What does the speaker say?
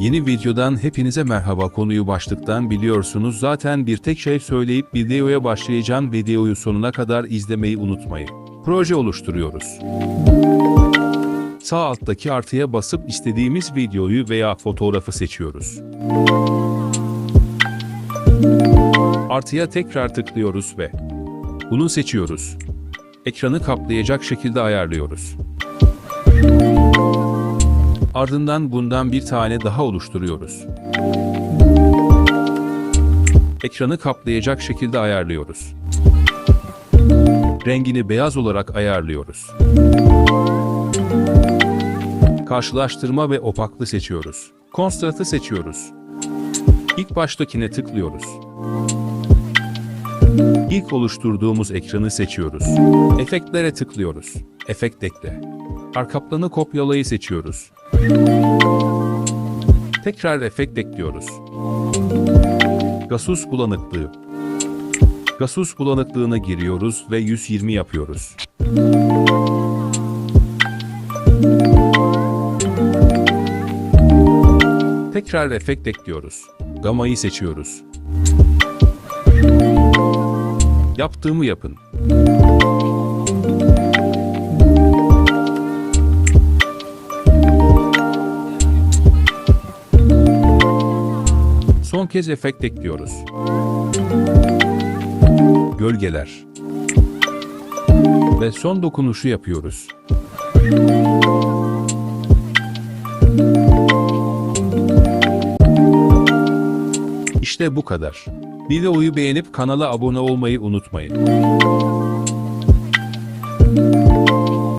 Yeni videodan hepinize merhaba konuyu başlıktan biliyorsunuz zaten bir tek şey söyleyip videoya başlayacağım videoyu sonuna kadar izlemeyi unutmayın. Proje oluşturuyoruz. Sağ alttaki artıya basıp istediğimiz videoyu veya fotoğrafı seçiyoruz. Artıya tekrar tıklıyoruz ve bunu seçiyoruz. Ekranı kaplayacak şekilde ayarlıyoruz. Ardından bundan bir tane daha oluşturuyoruz. Ekranı kaplayacak şekilde ayarlıyoruz. Rengini beyaz olarak ayarlıyoruz. Karşılaştırma ve opaklı seçiyoruz. Konstratı seçiyoruz. İlk baştakine tıklıyoruz. İlk oluşturduğumuz ekranı seçiyoruz. Efektlere tıklıyoruz. Efekt ekle. Arka planı kopyalayı seçiyoruz. Tekrar efekt ekliyoruz. Gasus bulanıklığı. Gasus bulanıklığına giriyoruz ve 120 yapıyoruz. Tekrar efekt ekliyoruz. Gamayı seçiyoruz. Yaptığımı yapın. Son kez efekt ekliyoruz. Gölgeler. Ve son dokunuşu yapıyoruz. İşte bu kadar. Videoyu beğenip kanala abone olmayı unutmayın.